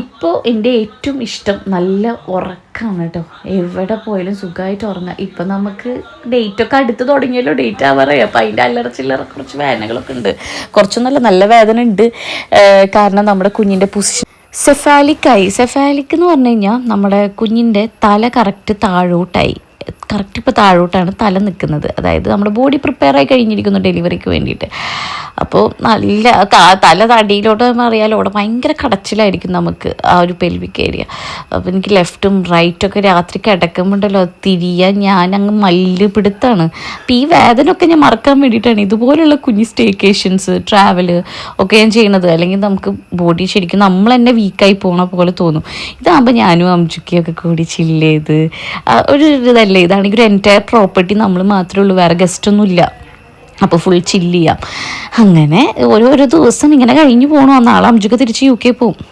ഇപ്പോൾ എന്റെ ഏറ്റവും ഇഷ്ടം നല്ല ഉറക്കമാണ് കേട്ടോ. എവിടെ പോയാലും സുഖമായിട്ട് ഉറങ്ങാം. ഇപ്പം നമുക്ക് ഡേറ്റൊക്കെ അടുത്ത് തുടങ്ങിയല്ലോ ഡേറ്റ് ആവാറായി. അപ്പം അതിന്റെ അല്ലറ ചില്ലറ കുറച്ച് വേദനകളൊക്കെ ഉണ്ട്. കുറച്ചൊന്നല്ല നല്ല വേദന ഉണ്ട്. കാരണം നമ്മുടെ കുഞ്ഞിന്റെ പൊസിഷൻ സെഫാലിക്കായി സെഫാലിക് എന്ന് പറഞ്ഞു കഴിഞ്ഞാൽ നമ്മുടെ കുഞ്ഞിന്റെ തല കറക്റ്റ് താഴോട്ടായി. കറക്റ്റ് ഇപ്പോൾ താഴോട്ടാണ് തല നിൽക്കുന്നത്. അതായത് നമ്മുടെ ബോഡി പ്രിപ്പയർ ആയി കഴിഞ്ഞിരിക്കുന്നു ഡെലിവറിക്ക് വേണ്ടിയിട്ട്. അപ്പോൾ നല്ല തല തടിയിലോട്ട് അറിയാലോ അവിടെ ഭയങ്കര കടച്ചിലായിരിക്കും നമുക്ക് ആ ഒരു പെൽവിക്ക് ഏരിയ അപ്പോൾ എനിക്ക് ലെഫ്റ്റും റൈറ്റും ഒക്കെ രാത്രി കിടക്കുമ്പോണ്ടല്ലോ തിരിയാൻ ഞാൻ അങ്ങ് മല്ല് പിടുത്താണ്. അപ്പം ഈ വേദനയൊക്കെ ഞാൻ മറക്കാൻ വേണ്ടിയിട്ടാണ് ഇതുപോലുള്ള കുഞ്ഞി സ്റ്റേക്കേഷൻസ് ട്രാവൽ ഒക്കെ ഞാൻ ചെയ്യണത്. അല്ലെങ്കിൽ നമുക്ക് ബോഡി ശരിക്കും നമ്മൾ തന്നെ വീക്കായി പോണ പോലെ തോന്നും. ഇതാകുമ്പോൾ ഞാനും അംജുക്കിയൊക്കെ കൂടി ചില്ല് ചെയ്ത് ഒരു ഇതല്ലേ ഇതാണെങ്കിൽ ഒരു എന്റയർ പ്രോപ്പർട്ടി നമ്മൾ മാത്രമേ ഉള്ളൂ. വേറെ ഗസ്റ്റ് ഒന്നും ഇല്ല അപ്പോൾ ഫുൾ ചില്ല് ചെയ്യാം. അങ്ങനെ ഓരോരോ ദിവസം ഇങ്ങനെ കഴിഞ്ഞു പോകണോ നാളെ അഞ്ചൊക്കെ തിരിച്ച് യു കെ പോവും.